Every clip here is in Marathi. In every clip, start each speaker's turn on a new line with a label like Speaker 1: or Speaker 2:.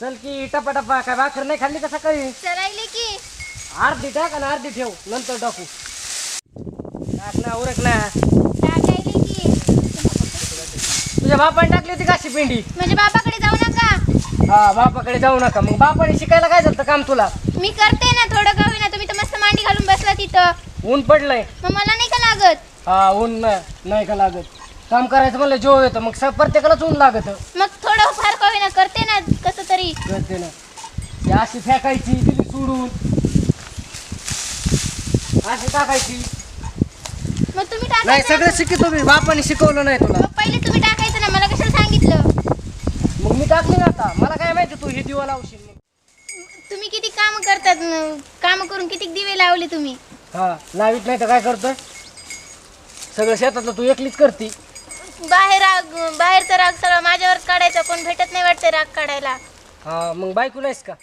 Speaker 1: चल की टपा टपा काय भाकर नाही खाल्ली का सकाळी?
Speaker 2: चलायले की.
Speaker 1: अर्धी टाक आणि अर्धी ठेव नंतर टाकू. टाक ना उरक ना
Speaker 2: टाकायले की.
Speaker 1: तुझ्या बापाने टाकली होती काशी पिंडी?
Speaker 2: म्हणजे बाबाकडे जाऊ नका.
Speaker 1: हा बापाकडे जाऊ नका. मग बापाने शिकायला काय झालं काम तुला?
Speaker 2: मी करते ना थोडं का होईना. तुम्ही तर मस्त मांडी घालून बसला तिथं.
Speaker 1: ऊन पडलंय.
Speaker 2: मग मला नाही का लागत?
Speaker 1: हा ऊन न- नाही का लागत. काम करायचं म्हणलं जोर येतं मग स- प्रत्येकालाच ऊन लागत.
Speaker 2: मग थोडं फार का होईना करते ना कसं तरी.
Speaker 1: करते ना. ती अशी फेकायची दिली सोडून. अशी टाकायची.
Speaker 2: मग तुम्ही
Speaker 1: नाही
Speaker 2: टाकायचं
Speaker 1: सगळं शिकतो मी बापाने शिकवलं नाही तुला.
Speaker 2: मग पहिले तुम्ही टाकायचं ना मला कशाला सांगितलं?
Speaker 1: मग मी टाकली ना आता. मला काय माहिती तू हे दिवा लावशील मग.
Speaker 2: तुम्ही किती काम करतात काम करून किती दिवे लावले तुम्ही?
Speaker 1: हा लावीत नाही तर काय करतोय? सगळं शेतातलं तू एकलीच करती.
Speaker 2: बाहेर राग बाहेरचा राग सगळा माझ्यावर काढायचा. कोण भेटत नाही वाटतं राग काढायला.
Speaker 1: हा मग बायको नाहीस का?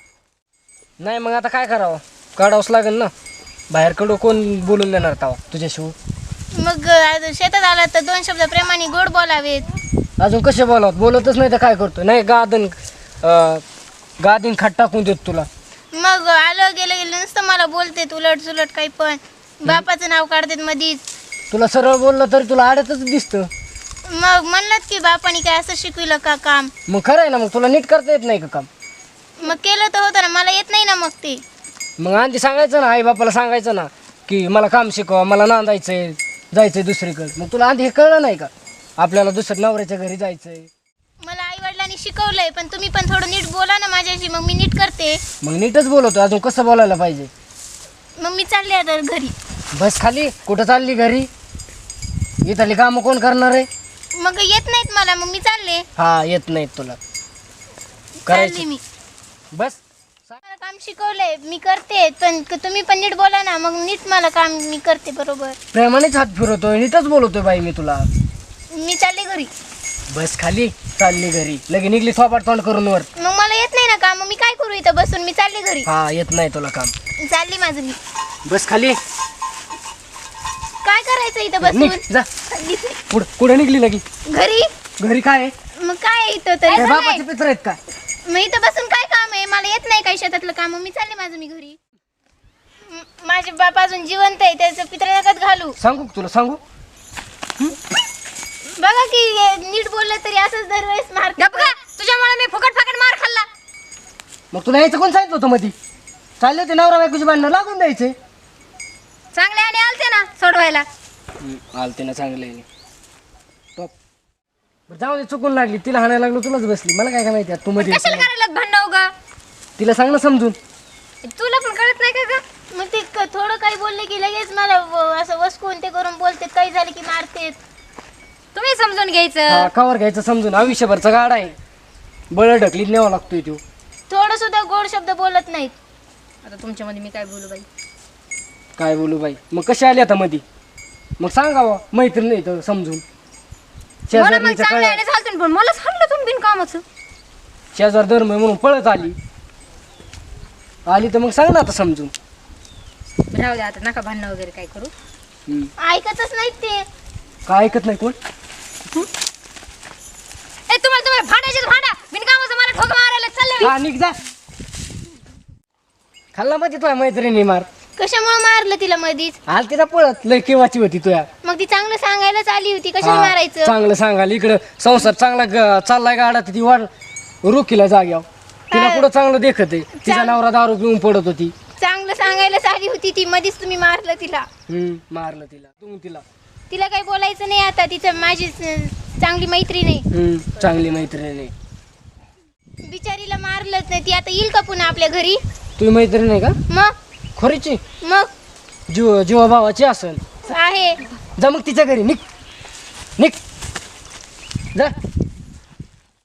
Speaker 1: नाही मग आता काय करावं? काढावंच लागेल ना. बाहेर कडू कोण बोलून देणार तवा? तुझ्याशिवाय
Speaker 2: मग आज शेतात आला तर दोन शब्द प्रेमाने गोड बोलावेत.
Speaker 1: अजून कसे बोलावत बोलतच नाही तर काय करतोय नाही गादन अं, गादीन खाट टाकून देत तुला.
Speaker 2: मग आलं गेलं गेलं नुसतं मला बोलते उलट सुलट काही पण. बापाचं नाव काढतात मधीच.
Speaker 1: तुला सरळ बोललं तरी तुला आडतच दिसतं.
Speaker 2: मग म्हणलं की बापाने काय असं शिकविलं का काम?
Speaker 1: मग खरं आहे ना मग तुला नीट करता येत नाही का काम?
Speaker 2: मग केलं तर होतं ना मला येत नाही ना मग ते.
Speaker 1: मग आधी सांगायचं ना आई बापाला सांगायचं ना की मला काम शिकवा मला नांदायचंय जायचंय दुसरीकडे. मग तुला आधी हे कळलं नाही का? आपल्याला दुसऱ्या नवऱ्याच्या घरी जायचंय.
Speaker 2: मला आई वडिलांनी शिकवलंय पण तुम्ही पण थोडं नीट बोला ना माझ्याशी मग मी नीट करते.
Speaker 1: मग नीटच बोलवतो अजून कसं बोलायला पाहिजे?
Speaker 2: मग मी चालले आता घरी.
Speaker 1: बस खाली कुठं चालली घरी? इथली कामं कोण करणार आहे?
Speaker 2: मग येत नाहीत मला मग मी चालले.
Speaker 1: हा येत नाहीत तुला.
Speaker 2: चालली
Speaker 1: करायची.
Speaker 2: मी.
Speaker 1: बस.
Speaker 2: मला काम शिकवलंय मी करते पण क- तुम्ही पण नीट बोला ना मग नीट मला काम मी करते बरोबर.
Speaker 1: प्रेमानेच हात फिरवतोय नीटच बोलवतोय बाई मी तुला.
Speaker 2: मी चालले घरी.
Speaker 1: बस खाली चालली घरी. लगे निघली थोपाट तोंड करून वर.
Speaker 2: मग मला येत नाही ना काम मग मी काय करू इथं बसून? मी चालले घरी.
Speaker 1: हा येत नाही तुला काम.
Speaker 2: चालली माझं मी.
Speaker 1: बस खाली.
Speaker 2: काय करायचं इथं
Speaker 1: निघ
Speaker 2: बसून?
Speaker 1: जा. पुढे पुढे निघली लगी
Speaker 2: घरी?
Speaker 1: घरी काय आहे?
Speaker 2: मग काय इथं तरी?
Speaker 1: काय पित्र आहेत काय?
Speaker 2: मग इथं बसून काय काम आहे? मला येत नाही काही शेतातलं काम. मी चालले माझं मी घरी. म- माझे बाप अजून जिवंत आहे त्याचं पित्र नकत घालू.
Speaker 1: सांगू का तुला? सांगू?
Speaker 2: बघा की हे नीट बोललं तरी असंच दरवेळेस मारते तुझ्यामुळे मी फुकट फाकट मार खाल्ला.
Speaker 1: मग तुला यायचं कोण सांगितलं होतं मधी? चालले होते नवरा बायकोची भांडणं लागून द्यायचे.
Speaker 2: चांगले आणि आलते ना सोडवायला.
Speaker 1: आलते ना चांगले. टॉप. बरं जाऊ दे चुकून लागली. तिला हाणायला लागलो तुलाच बसली. मला काय काय माहिती आता तू मध्ये
Speaker 2: कशाला करायला ग
Speaker 1: तिला सांग ना समजून.
Speaker 2: तुला पण कळत नाही का ग? मग ते क- थोडं काही बोलले की लगेच मला व- असं वसकून ते करून बोलते काही झाले की मारतेत.
Speaker 3: तुम्ही समजून घ्यायचं.
Speaker 1: हा कवर घ्यायचं समजून. आयुष्यभरचा गाडा आहे. बळ ढकलीत न्यावा लागतोय तो.
Speaker 2: थोडं सुद्धा गोड शब्द बोलत नाहीत.
Speaker 3: आता तुमच्यामध्ये मी काय बोलू बाई?
Speaker 1: काय बोलू बाई? मग कशी आली आता मधी? मग सांगावं मैत्रीण नाही तर समजून.
Speaker 3: मला मग
Speaker 1: शेजारणीच्या
Speaker 3: चांगलं
Speaker 1: कळ्या
Speaker 3: आणि झालं पण मला सांगलं तुम्ही बिन कामाचं.
Speaker 1: शेजार धर्म आहे म्हणून पळत आली. आली तर मग सांग ना आता समजून.
Speaker 3: राहू द्या आता नका भांडणं वगैरे काय करू.
Speaker 1: हम्म.
Speaker 2: ऐकतच नाहीत ते.
Speaker 1: काय ऐकत नाही कोण?
Speaker 3: ए तुम्हाला तुम्हाला भांडायचे भांडा. बिन कामाचं मला ठोक मारायला.
Speaker 1: हा निघ जा. खाल्ला मध्ये तुझ्या मैत्रिणी मार.
Speaker 2: कशामुळे मारलं तिला मधीच?
Speaker 1: आल तिला पळत लय केव्हाची होती तुया?
Speaker 2: मग ती चांगलं सांगायलाच आली होती. कशाला
Speaker 1: हा,
Speaker 2: मारायचं?
Speaker 1: चांगलं सांगाल इकडं संसार चांगला ग- चाललाय गाडा ती वाढ रोखीला जाग्याव तिला
Speaker 2: हा.
Speaker 1: कुठं चांगलं देखत आहे? तिचा
Speaker 2: चांग-
Speaker 1: नवरा दारू पिऊन पडत होती.
Speaker 2: चांगलं सांगायलाच आली होती ती. मधीच तुम्ही मारलं तिला.
Speaker 1: हम्म मारलं तिला. तुम्ही तिला.
Speaker 2: तिला काही बोलायचं नाही आता. तिचं माझी चांगली मैत्री नाही.
Speaker 1: हम्म चांगली मैत्रिणी
Speaker 2: बिचारीला मारलंच नाही. ती आता येईल का पुन्हा आपल्या घरी?
Speaker 1: तुम्ही मैत्रीण आहे का?
Speaker 2: मग?
Speaker 1: खरीची?
Speaker 2: मग?
Speaker 1: जीव जीवा भावाची असेल.
Speaker 2: आहे.
Speaker 1: जा मग तिच्या घरी निघ. निघ. जा.